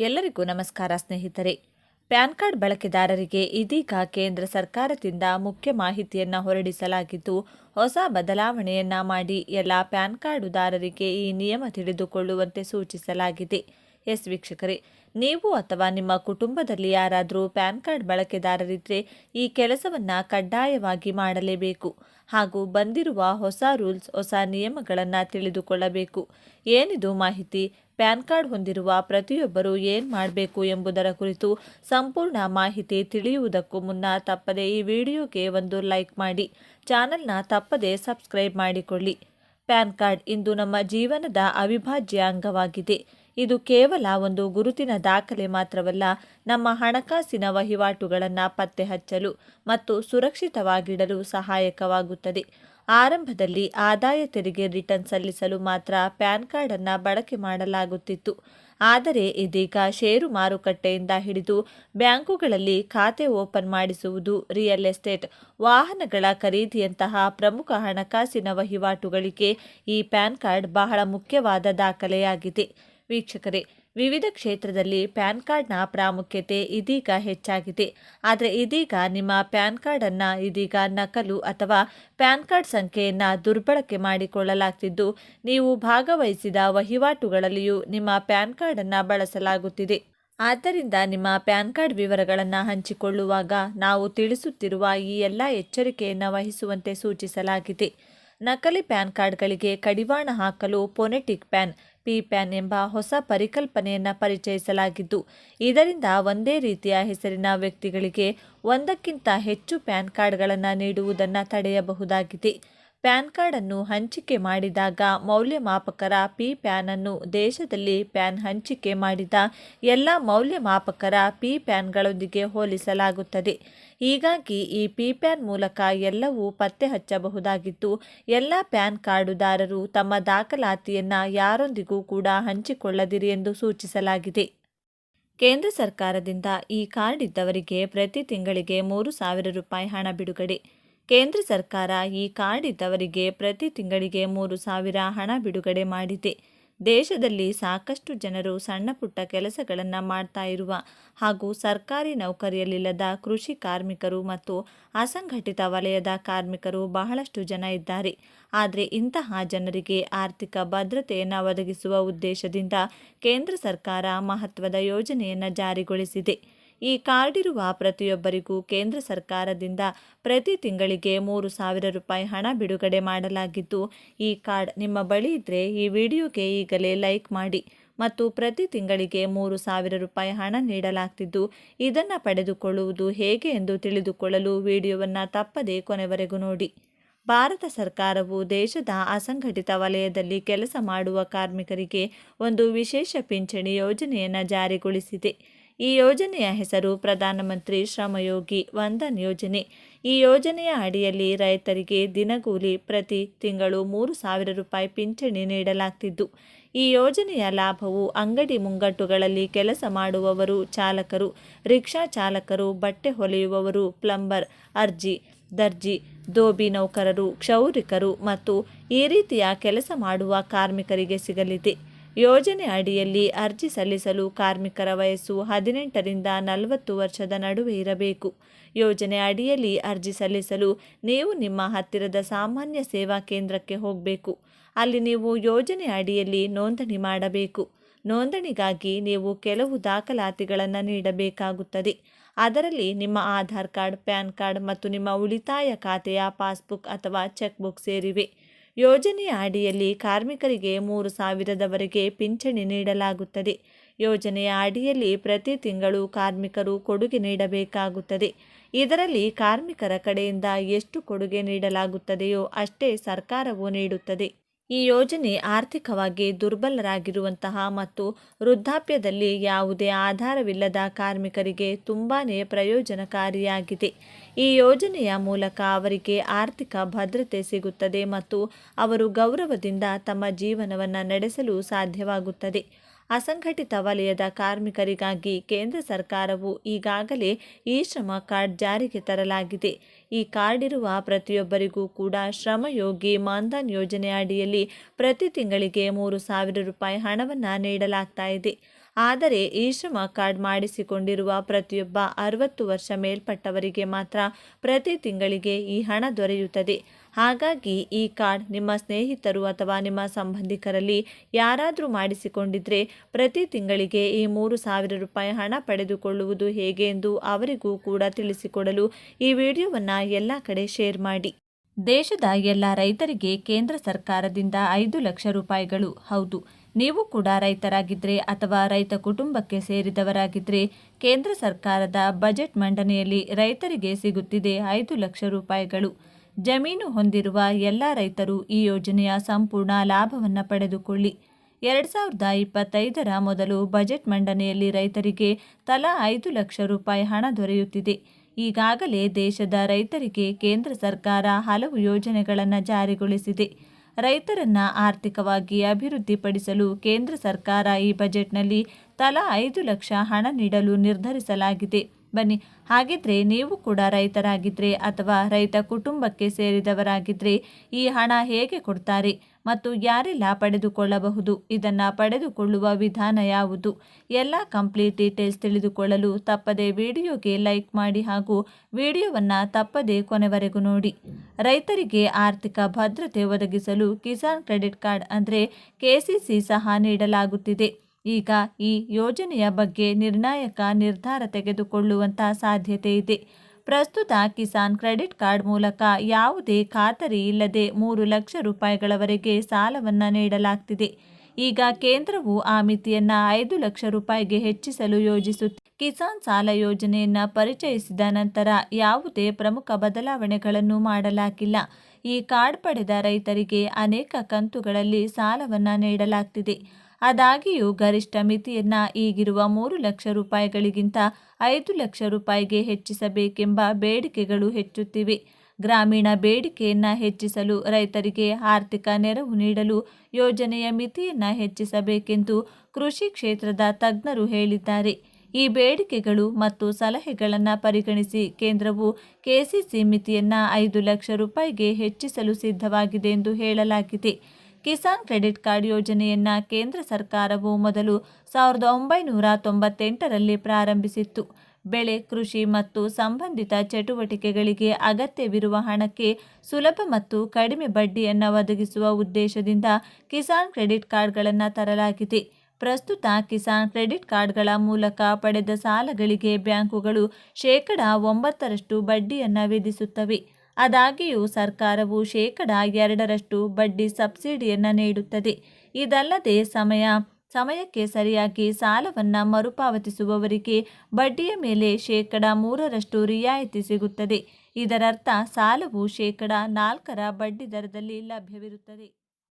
ಎಲ್ಲರಿಗೂ ನಮಸ್ಕಾರ ಸ್ನೇಹಿತರೆ. ಪ್ಯಾನ್ ಕಾರ್ಡ್ ಬಳಕೆದಾರರಿಗೆ ಇದೀಗ ಕೇಂದ್ರ ಸರ್ಕಾರದಿಂದ ಮುಖ್ಯ ಮಾಹಿತಿಯನ್ನು ಹೊರಡಿಸಲಾಗಿದ್ದು, ಹೊಸ ಬದಲಾವಣೆಯನ್ನ ಮಾಡಿ ಎಲ್ಲ ಪ್ಯಾನ್ ಕಾರ್ಡುದಾರರಿಗೆ ಈ ನಿಯಮ ತಿಳಿದುಕೊಳ್ಳುವಂತೆ ಸೂಚಿಸಲಾಗಿದೆ. ಎಸ್ ವೀಕ್ಷಕರೇ, ನೀವು ಅಥವಾ ನಿಮ್ಮ ಕುಟುಂಬದಲ್ಲಿ ಯಾರಾದರೂ ಪ್ಯಾನ್ ಕಾರ್ಡ್ ಬಳಕೆದಾರರಿದ್ದರೆ ಈ ಕೆಲಸವನ್ನು ಕಡ್ಡಾಯವಾಗಿ ಮಾಡಲೇಬೇಕು. ಹಾಗೂ ಬಂದಿರುವ ಹೊಸ ರೂಲ್ಸ್, ಹೊಸ ನಿಯಮಗಳನ್ನು ತಿಳಿದುಕೊಳ್ಳಬೇಕು. ಏನಿದು ಮಾಹಿತಿ? ಪ್ಯಾನ್ ಕಾರ್ಡ್ ಹೊಂದಿರುವ ಪ್ರತಿಯೊಬ್ಬರು ಏನು ಮಾಡಬೇಕು ಎಂಬುದರ ಕುರಿತು ಸಂಪೂರ್ಣ ಮಾಹಿತಿ ತಿಳಿಯುವುದಕ್ಕೂ ಮುನ್ನ ತಪ್ಪದೆ ಈ ವಿಡಿಯೋಗೆ ಒಂದು ಲೈಕ್ ಮಾಡಿ. ಚಾನಲ್ನ ತಪ್ಪದೆ ಸಬ್ಸ್ಕ್ರೈಬ್ ಮಾಡಿಕೊಳ್ಳಿ. ಪ್ಯಾನ್ ಕಾರ್ಡ್ ಇಂದು ನಮ್ಮ ಜೀವನದ ಅವಿಭಾಜ್ಯ ಅಂಗವಾಗಿದೆ. ಇದು ಕೇವಲ ಒಂದು ಗುರುತಿನ ದಾಖಲೆ ಮಾತ್ರವಲ್ಲ, ನಮ್ಮ ಹಣಕಾಸಿನ ವಹಿವಾಟುಗಳನ್ನು ಪತ್ತೆ ಹಚ್ಚಲು ಮತ್ತು ಸುರಕ್ಷಿತವಾಗಿಡಲು ಸಹಾಯಕವಾಗುತ್ತದೆ. ಆರಂಭದಲ್ಲಿ ಆದಾಯ ತೆರಿಗೆ ರಿಟರ್ನ್ ಸಲ್ಲಿಸಲು ಮಾತ್ರ ಪ್ಯಾನ್ ಕಾರ್ಡನ್ನು ಬಳಕೆ ಮಾಡಲಾಗುತ್ತಿತ್ತು. ಆದರೆ ಇದೀಗ ಷೇರು ಮಾರುಕಟ್ಟೆಯಿಂದ ಹಿಡಿದು ಬ್ಯಾಂಕುಗಳಲ್ಲಿ ಖಾತೆ ಓಪನ್ ಮಾಡಿಸುವುದು ರಿಯಲ್ ಎಸ್ಟೇಟ್. ವಾಹನಗಳ ಖರೀದಿಯಂತಹ ಪ್ರಮುಖ ಹಣಕಾಸಿನ ವಹಿವಾಟುಗಳಿಗೆ ಈ ಪ್ಯಾನ್ ಕಾರ್ಡ್ ಬಹಳ ಮುಖ್ಯವಾದ ದಾಖಲೆಯಾಗಿದೆ. ವೀಕ್ಷಕರೇ ವಿವಿಧ ಕ್ಷೇತ್ರದಲ್ಲಿ ಪ್ಯಾನ್ ಕಾರ್ಡ್ನ ಪ್ರಾಮುಖ್ಯತೆ ಇದೀಗ ಹೆಚ್ಚಾಗಿದೆ. ಆದರೆ ಇದೀಗ ನಿಮ್ಮ ಪ್ಯಾನ್ ಕಾರ್ಡನ್ನು ಇದೀಗ ನಕಲು ಅಥವಾ ಪ್ಯಾನ್ ಕಾರ್ಡ್ ಸಂಖ್ಯೆಯನ್ನು ದುರ್ಬಳಕೆ ಮಾಡಿಕೊಳ್ಳಲಾಗ್ತಿದ್ದು, ನೀವು ಭಾಗವಹಿಸಿದ ವಹಿವಾಟುಗಳಲ್ಲಿಯೂ ನಿಮ್ಮ ಪ್ಯಾನ್ ಕಾರ್ಡನ್ನು ಬಳಸಲಾಗುತ್ತಿದೆ. ಆದ್ದರಿಂದ ನಿಮ್ಮ ಪ್ಯಾನ್ ಕಾರ್ಡ್ ವಿವರಗಳನ್ನು ಹಂಚಿಕೊಳ್ಳುವಾಗ ನಾವು ತಿಳಿಸುತ್ತಿರುವ ಈ ಎಲ್ಲ ಎಚ್ಚರಿಕೆಯನ್ನು ವಹಿಸುವಂತೆ ಸೂಚಿಸಲಾಗಿದೆ. ನಕಲಿ ಪ್ಯಾನ್ ಕಾರ್ಡ್ಗಳಿಗೆ ಕಡಿವಾಣ ಹಾಕಲು ಪೊನೆಟಿಕ್ ಪ್ಯಾನ್ ಪಿ ಪ್ಯಾನ್ ಎಂಬ ಹೊಸ ಪರಿಕಲ್ಪನೆಯನ್ನು ಪರಿಚಯಿಸಲಾಗಿದ್ದು, ಇದರಿಂದ ಒಂದೇ ರೀತಿಯ ಹೆಸರಿನ ವ್ಯಕ್ತಿಗಳಿಗೆ ಒಂದಕ್ಕಿಂತ ಹೆಚ್ಚು ಪ್ಯಾನ್ ಕಾರ್ಡ್ಗಳನ್ನು ನೀಡುವುದನ್ನು ತಡೆಯಬಹುದಾಗಿದೆ. ಪ್ಯಾನ್ ಕಾರ್ಡನ್ನು ಹಂಚಿಕೆ ಮಾಡಿದಾಗ ಮೌಲ್ಯಮಾಪಕರ ಪಿ ಪ್ಯಾನ್ ಅನ್ನು ದೇಶದಲ್ಲಿ ಪ್ಯಾನ್ ಹಂಚಿಕೆ ಮಾಡಿದ ಎಲ್ಲ ಮೌಲ್ಯಮಾಪಕರ ಪಿ ಪ್ಯಾನ್ಗಳೊಂದಿಗೆ ಹೋಲಿಸಲಾಗುತ್ತದೆ. ಹೀಗಾಗಿ ಈ ಪಿ ಪ್ಯಾನ್ ಮೂಲಕ ಎಲ್ಲವೂ ಪತ್ತೆ ಹಚ್ಚಬಹುದಾಗಿದ್ದು, ಎಲ್ಲ ಪ್ಯಾನ್ ಕಾರ್ಡುದಾರರು ತಮ್ಮ ದಾಖಲಾತಿಯನ್ನು ಯಾರೊಂದಿಗೂ ಕೂಡ ಹಂಚಿಕೊಳ್ಳದಿರಿ ಎಂದು ಸೂಚಿಸಲಾಗಿದೆ. ಕೇಂದ್ರ ಸರ್ಕಾರದಿಂದ ಈ ಕಾರ್ಡ್ ಇದ್ದವರಿಗೆ ಪ್ರತಿ ತಿಂಗಳಿಗೆ ಮೂರು ಸಾವಿರ ರೂಪಾಯಿ ಹಣ ಬಿಡುಗಡೆ. ಕೇಂದ್ರ ಸರ್ಕಾರ ಈ ಕಾರ್ಡ್ ಇದ್ದವರಿಗೆ ಪ್ರತಿ ತಿಂಗಳಿಗೆ ಮೂರು ಸಾವಿರ ಹಣ ಬಿಡುಗಡೆ ಮಾಡಿದೆ. ದೇಶದಲ್ಲಿ ಸಾಕಷ್ಟು ಜನರು ಸಣ್ಣ ಪುಟ್ಟ ಕೆಲಸಗಳನ್ನು ಮಾಡ್ತಾ ಇರುವ ಹಾಗೂ ಸರ್ಕಾರಿ ನೌಕರಿಯಲ್ಲಿಲ್ಲದ ಕೃಷಿ ಕಾರ್ಮಿಕರು ಮತ್ತು ಅಸಂಘಟಿತ ವಲಯದ ಕಾರ್ಮಿಕರು ಬಹಳಷ್ಟು ಜನ ಇದ್ದಾರೆ. ಆದರೆ ಇಂತಹ ಜನರಿಗೆ ಆರ್ಥಿಕ ಭದ್ರತೆಯನ್ನು ಒದಗಿಸುವ ಉದ್ದೇಶದಿಂದ ಕೇಂದ್ರ ಸರ್ಕಾರ ಮಹತ್ವದ ಯೋಜನೆಯನ್ನು ಜಾರಿಗೊಳಿಸಿದೆ. ಈ ಕಾರ್ಡ್ ಇರುವ ಪ್ರತಿಯೊಬ್ಬರಿಗೂ ಕೇಂದ್ರ ಸರ್ಕಾರದಿಂದ ಪ್ರತಿ ತಿಂಗಳಿಗೆ ಮೂರು ಸಾವಿರ ರೂಪಾಯಿ ಹಣ ಬಿಡುಗಡೆ ಮಾಡಲಾಗಿದ್ದು, ಈ ಕಾರ್ಡ್ ನಿಮ್ಮ ಬಳಿ ಇದ್ದರೆ ಈ ವಿಡಿಯೋಗೆ ಈಗಲೇ ಲೈಕ್ ಮಾಡಿ ಮತ್ತು ಪ್ರತಿ ತಿಂಗಳಿಗೆ ಮೂರು ಸಾವಿರ ರೂಪಾಯಿ ಹಣ ನೀಡಲಾಗ್ತಿದ್ದು, ಇದನ್ನು ಪಡೆದುಕೊಳ್ಳುವುದು ಹೇಗೆ ಎಂದು ತಿಳಿದುಕೊಳ್ಳಲು ವಿಡಿಯೋವನ್ನು ತಪ್ಪದೇ ಕೊನೆವರೆಗೂ ನೋಡಿ. ಭಾರತ ಸರ್ಕಾರವು ದೇಶದ ಅಸಂಘಟಿತ ವಲಯದಲ್ಲಿ ಕೆಲಸ ಮಾಡುವ ಕಾರ್ಮಿಕರಿಗೆ ಒಂದು ವಿಶೇಷ ಪಿಂಚಣಿ ಯೋಜನೆಯನ್ನು ಜಾರಿಗೊಳಿಸಿದೆ. ಈ ಯೋಜನೆಯ ಹೆಸರು ಪ್ರಧಾನಮಂತ್ರಿ ಶ್ರಮಯೋಗಿ ವಂದನ್ ಯೋಜನೆ. ಈ ಯೋಜನೆಯ ಅಡಿಯಲ್ಲಿ ರೈತರಿಗೆ ದಿನಗೂಲಿ ಪ್ರತಿ ತಿಂಗಳು ಮೂರು ಸಾವಿರ ರೂಪಾಯಿ ಪಿಂಚಣಿ ನೀಡಲಾಗ್ತಿದ್ದು. ಈ ಯೋಜನೆಯ ಲಾಭವು ಅಂಗಡಿ ಮುಂಗಟ್ಟುಗಳಲ್ಲಿ ಕೆಲಸ ಮಾಡುವವರು ಚಾಲಕರು, ರಿಕ್ಷಾ ಚಾಲಕರು, ಬಟ್ಟೆ ಹೊಲೆಯುವವರು, ಪ್ಲಂಬರ್ ಅರ್ಜಿ, ದರ್ಜಿ, ದೋಬಿ ನೌಕರರು, ಕ್ಷೌರಿಕರು ಮತ್ತು ಈ ರೀತಿಯ ಕೆಲಸ ಮಾಡುವ ಕಾರ್ಮಿಕರಿಗೆ ಸಿಗಲಿದೆ. ಯೋಜನೆ ಅಡಿಯಲ್ಲಿ ಅರ್ಜಿ ಸಲ್ಲಿಸಲು ಕಾರ್ಮಿಕರ ವಯಸ್ಸು ಹದಿನೆಂಟರಿಂದ ನಲವತ್ತು ವರ್ಷದ ನಡುವೆ ಇರಬೇಕು. ಯೋಜನೆ ಅಡಿಯಲ್ಲಿ ಅರ್ಜಿ ಸಲ್ಲಿಸಲು ನೀವು ನಿಮ್ಮ ಹತ್ತಿರದ ಸಾಮಾನ್ಯ ಸೇವಾ ಕೇಂದ್ರಕ್ಕೆ ಹೋಗಬೇಕು. ಅಲ್ಲಿ ನೀವು ಯೋಜನೆ ಅಡಿಯಲ್ಲಿ ನೋಂದಣಿ ಮಾಡಬೇಕು. ನೋಂದಣಿಗಾಗಿ ನೀವು ಕೆಲವು ದಾಖಲಾತಿಗಳನ್ನು ನೀಡಬೇಕಾಗುತ್ತದೆ. ಅದರಲ್ಲಿ ನಿಮ್ಮ ಆಧಾರ್ ಕಾರ್ಡ್, ಪ್ಯಾನ್ ಕಾರ್ಡ್ ಮತ್ತು ನಿಮ್ಮ ಉಳಿತಾಯ ಖಾತೆಯ ಪಾಸ್ಬುಕ್ ಅಥವಾ ಚೆಕ್ ಬುಕ್ ಸೇರಿವೆ. ಯೋಜನೆಯ ಅಡಿಯಲ್ಲಿ ಕಾರ್ಮಿಕರಿಗೆ ಮೂರು ಸಾವಿರದವರೆಗೆ ಪಿಂಚಣಿ ನೀಡಲಾಗುತ್ತದೆ. ಯೋಜನೆಯ ಅಡಿಯಲ್ಲಿ ಪ್ರತಿ ತಿಂಗಳು ಕಾರ್ಮಿಕರು ಕೊಡುಗೆ ನೀಡಬೇಕಾಗುತ್ತದೆ. ಇದರಲ್ಲಿ ಕಾರ್ಮಿಕರ ಕಡೆಯಿಂದ ಎಷ್ಟು ಕೊಡುಗೆ ನೀಡಲಾಗುತ್ತದೆಯೋ ಅಷ್ಟೇ ಸರ್ಕಾರವು ನೀಡುತ್ತದೆ. ಈ ಯೋಜನೆ ಆರ್ಥಿಕವಾಗಿ ದುರ್ಬಲರಾಗಿರುವಂತಹ ಮತ್ತು ವೃದ್ಧಾಪ್ಯದಲ್ಲಿ ಯಾವುದೇ ಆಧಾರವಿಲ್ಲದ ಕಾರ್ಮಿಕರಿಗೆ ತುಂಬಾ ಪ್ರಯೋಜನಕಾರಿಯಾಗಿದೆ. ಈ ಯೋಜನೆಯ ಮೂಲಕ ಅವರಿಗೆ ಆರ್ಥಿಕ ಭದ್ರತೆ ಸಿಗುತ್ತದೆ ಮತ್ತು ಅವರು ಗೌರವದಿಂದ ತಮ್ಮ ಜೀವನವನ್ನು ನಡೆಸಲು ಸಾಧ್ಯವಾಗುತ್ತದೆ. ಅಸಂಘಟಿತ ವಲಯದ ಕಾರ್ಮಿಕರಿಗಾಗಿ ಕೇಂದ್ರ ಸರ್ಕಾರವು ಈಗಾಗಲೇ ಈ ಶ್ರಮ ಕಾರ್ಡ್ ಜಾರಿಗೆ ತರಲಾಗಿದೆ. ಈ ಕಾರ್ಡ್ ಇರುವ ಪ್ರತಿಯೊಬ್ಬರಿಗೂ ಕೂಡ ಶ್ರಮಯೋಗಿ ಮಾನ್ಧನ್ ಯೋಜನೆ ಅಡಿಯಲ್ಲಿ ಪ್ರತಿ ತಿಂಗಳಿಗೆ ಮೂರು ಸಾವಿರ ರೂಪಾಯಿ ಹಣವನ್ನು ನೀಡಲಾಗ್ತಾ ಇದೆ. ಆದರೆ ಈ ಶ್ರಮ ಕಾರ್ಡ್ ಮಾಡಿಸಿಕೊಂಡಿರುವ ಪ್ರತಿಯೊಬ್ಬ ಅರವತ್ತು ವರ್ಷ ಮೇಲ್ಪಟ್ಟವರಿಗೆ ಮಾತ್ರ ಪ್ರತಿ ತಿಂಗಳಿಗೆ ಈ ಹಣ ದೊರೆಯುತ್ತದೆ. ಹಾಗಾಗಿ ಈ ಕಾರ್ಡ್ ನಿಮ್ಮ ಸ್ನೇಹಿತರು ಅಥವಾ ನಿಮ್ಮ ಸಂಬಂಧಿಕರಲ್ಲಿ ಯಾರಾದರೂ ಮಾಡಿಸಿಕೊಂಡಿದ್ರೆ ಪ್ರತಿ ತಿಂಗಳಿಗೆ ಈ ಮೂರು ಸಾವಿರ ರೂಪಾಯಿ ಹಣ ಪಡೆದುಕೊಳ್ಳುವುದು ಹೇಗೆ ಎಂದು ಅವರಿಗೂ ಕೂಡ ತಿಳಿಸಿಕೊಡಲು ಈ ವಿಡಿಯೋವನ್ನು ಎಲ್ಲ ಕಡೆ ಶೇರ್ ಮಾಡಿ. ದೇಶದ ಎಲ್ಲ ರೈತರಿಗೆ ಕೇಂದ್ರ ಸರ್ಕಾರದಿಂದ ಐದು ಲಕ್ಷ ರೂಪಾಯಿಗಳು. ಹೌದು. ನೀವು ಕೂಡ ರೈತರಾಗಿದ್ದರೆ ಅಥವಾ ರೈತ ಕುಟುಂಬಕ್ಕೆ ಸೇರಿದವರಾಗಿದ್ದರೆ ಕೇಂದ್ರ ಸರ್ಕಾರದ ಬಜೆಟ್ ಮಂಡನೆಯಲ್ಲಿ ರೈತರಿಗೆ ಸಿಗುತ್ತಿದೆ ಐದು ಲಕ್ಷ ರೂಪಾಯಿಗಳು. ಜಮೀನು ಹೊಂದಿರುವ ಎಲ್ಲ ರೈತರು ಈ ಯೋಜನೆಯ ಸಂಪೂರ್ಣ ಲಾಭವನ್ನು ಪಡೆದುಕೊಳ್ಳಿ. ಎರಡು ಸಾವಿರದ ಇಪ್ಪತ್ತೈದರ ಮೊದಲು ಬಜೆಟ್ ಮಂಡನೆಯಲ್ಲಿ ರೈತರಿಗೆ ತಲಾ ಐದು ಲಕ್ಷ ರೂಪಾಯಿ ಹಣ ದೊರೆಯುತ್ತಿದೆ. ಈಗಾಗಲೇ ದೇಶದ ರೈತರಿಗೆ ಕೇಂದ್ರ ಸರ್ಕಾರ ಹಲವು ಯೋಜನೆಗಳನ್ನು ಜಾರಿಗೊಳಿಸಿದೆ. ರೈತರನ್ನ ಆರ್ಥಿಕವಾಗಿ ಅಭಿವೃದ್ಧಿಪಡಿಸಲು ಕೇಂದ್ರ ಸರ್ಕಾರ ಈ ಬಜೆಟ್ನಲ್ಲಿ ತಲಾ ಐದು ಲಕ್ಷ ಹಣ ನೀಡಲು ನಿರ್ಧರಿಸಲಾಗಿದೆ. ಬನ್ನಿ, ಹಾಗಿದ್ರೆ ನೀವು ಕೂಡ ರೈತರಾಗಿದ್ದರೆ ಅಥವಾ ರೈತ ಕುಟುಂಬಕ್ಕೆ ಸೇರಿದವರಾಗಿದ್ದರೆ ಈ ಹಣ ಹೇಗೆ ಕೊಡ್ತಾರೆ? ಮತ್ತು ಯಾರೆಲ್ಲ ಪಡೆದುಕೊಳ್ಳಬಹುದು? ಇದನ್ನು ಪಡೆದುಕೊಳ್ಳುವ ವಿಧಾನ ಯಾವುದು? ಎಲ್ಲ ಕಂಪ್ಲೀಟ್ ಡೀಟೇಲ್ಸ್ ತಿಳಿದುಕೊಳ್ಳಲು ತಪ್ಪದೆ ವಿಡಿಯೋಗೆ ಲೈಕ್ ಮಾಡಿ ಹಾಗೂ ವಿಡಿಯೋವನ್ನು ತಪ್ಪದೆ ಕೊನೆವರೆಗೂ ನೋಡಿ. ರೈತರಿಗೆ ಆರ್ಥಿಕ ಭದ್ರತೆ ಒದಗಿಸಲು ಕಿಸಾನ್ ಕ್ರೆಡಿಟ್ ಕಾರ್ಡ್ ಅಂದರೆ ಕೆಸಿಸಿ ಸಹ ನೀಡಲಾಗುತ್ತಿದೆ. ಈಗ ಈ ಯೋಜನೆಯ ಬಗ್ಗೆ ನಿರ್ಣಾಯಕ ನಿರ್ಧಾರ ತೆಗೆದುಕೊಳ್ಳುವಂತಹ ಸಾಧ್ಯತೆ ಇದೆ. ಪ್ರಸ್ತುತ ಕಿಸಾನ್ ಕ್ರೆಡಿಟ್ ಕಾರ್ಡ್ ಮೂಲಕ ಯಾವುದೇ ಖಾತರಿ ಇಲ್ಲದೆ ಮೂರು ಲಕ್ಷ ರೂಪಾಯಿಗಳವರೆಗೆ ಸಾಲವನ್ನು ನೀಡಲಾಗ್ತಿದೆ. ಈಗ ಕೇಂದ್ರವು ಆ ಮಿತಿಯನ್ನು ಐದು ಲಕ್ಷ ರೂಪಾಯಿಗೆ ಹೆಚ್ಚಿಸಲು ಯೋಜಿಸುತ್ತಿದೆ ಕಿಸಾನ್ ಸಾಲ ಯೋಜನೆಯನ್ನು ಪರಿಚಯಿಸಿದ ನಂತರ ಯಾವುದೇ ಪ್ರಮುಖ ಬದಲಾವಣೆಗಳನ್ನು ಮಾಡಲಾಗಿಲ್ಲ. ಈ ಕಾರ್ಡ್ ಪಡೆದ ರೈತರಿಗೆ ಅನೇಕ ಕಂತುಗಳಲ್ಲಿ ಸಾಲವನ್ನು ನೀಡಲಾಗ್ತಿದೆ. ಆದಾಗಿಯೂ ಗರಿಷ್ಠ ಮಿತಿಯನ್ನ ಈಗಿರುವ ಮೂರು ಲಕ್ಷ ರೂಪಾಯಿಗಳಿಗಿಂತ ಐದು ಲಕ್ಷ ರೂಪಾಯಿಗೆ ಹೆಚ್ಚಿಸಬೇಕೆಂಬ ಬೇಡಿಕೆಗಳು ಹೆಚ್ಚುತ್ತಿವೆ. ಗ್ರಾಮೀಣ ಬೇಡಿಕೆಯನ್ನು ಹೆಚ್ಚಿಸಲು ರೈತರಿಗೆ ಆರ್ಥಿಕ ನೆರವು ನೀಡಲು ಯೋಜನೆಯ ಮಿತಿಯನ್ನು ಹೆಚ್ಚಿಸಬೇಕೆಂದು ಕೃಷಿ ಕ್ಷೇತ್ರದ ತಜ್ಞರು ಹೇಳಿದ್ದಾರೆ. ಈ ಬೇಡಿಕೆಗಳು ಮತ್ತು ಸಲಹೆಗಳನ್ನು ಪರಿಗಣಿಸಿ ಕೇಂದ್ರವು ಕೆಸಿಸಿ ಮಿತಿಯನ್ನು ಐದು ಲಕ್ಷ ರೂಪಾಯಿಗೆ ಹೆಚ್ಚಿಸಲು ಸಿದ್ಧವಾಗಿದೆ ಎಂದು ಹೇಳಲಾಗಿದೆ. ಕಿಸಾನ್ ಕ್ರೆಡಿಟ್ ಕಾರ್ಡ್ ಯೋಜನೆಯನ್ನು ಕೇಂದ್ರ ಸರ್ಕಾರವು ಮೊದಲು ಸಾವಿರದ ಒಂಬೈನೂರ ತೊಂಬತ್ತೆಂಟರಲ್ಲಿ ಪ್ರಾರಂಭಿಸಿತ್ತು. ಬೆಳೆ, ಕೃಷಿ ಮತ್ತು ಸಂಬಂಧಿತ ಚಟುವಟಿಕೆಗಳಿಗೆ ಅಗತ್ಯವಿರುವ ಹಣಕ್ಕೆ ಸುಲಭ ಮತ್ತು ಕಡಿಮೆ ಬಡ್ಡಿಯನ್ನು ಒದಗಿಸುವ ಉದ್ದೇಶದಿಂದ ಕಿಸಾನ್ ಕ್ರೆಡಿಟ್ ಕಾರ್ಡ್ಗಳನ್ನು ತರಲಾಗಿದೆ. ಪ್ರಸ್ತುತ ಕಿಸಾನ್ ಕ್ರೆಡಿಟ್ ಕಾರ್ಡ್ಗಳ ಮೂಲಕ ಪಡೆದ ಸಾಲಗಳಿಗೆ ಬ್ಯಾಂಕುಗಳು ಶೇಕಡಾ ಒಂಬತ್ತರಷ್ಟು ಬಡ್ಡಿಯನ್ನು ವಿಧಿಸುತ್ತವೆ. ಆದಾಗ್ಯೂ ಸರ್ಕಾರವು ಶೇಕಡ ಎರಡರಷ್ಟು ಬಡ್ಡಿ ಸಬ್ಸಿಡಿಯನ್ನು ನೀಡುತ್ತದೆ. ಇದಲ್ಲದೆ ಸಮಯ, ಸಮಯಕ್ಕೆ ಸರಿಯಾಗಿ ಸಾಲವನ್ನು ಮರುಪಾವತಿಸುವವರಿಗೆ ಬಡ್ಡಿಯ ಮೇಲೆ ಶೇಕಡ ಮೂರರಷ್ಟು ರಿಯಾಯಿತಿ ಸಿಗುತ್ತದೆ. ಇದರರ್ಥ ಸಾಲವು ಶೇಕಡ ನಾಲ್ಕರ ಬಡ್ಡಿ ದರದಲ್ಲಿ ಲಭ್ಯವಿರುತ್ತದೆ.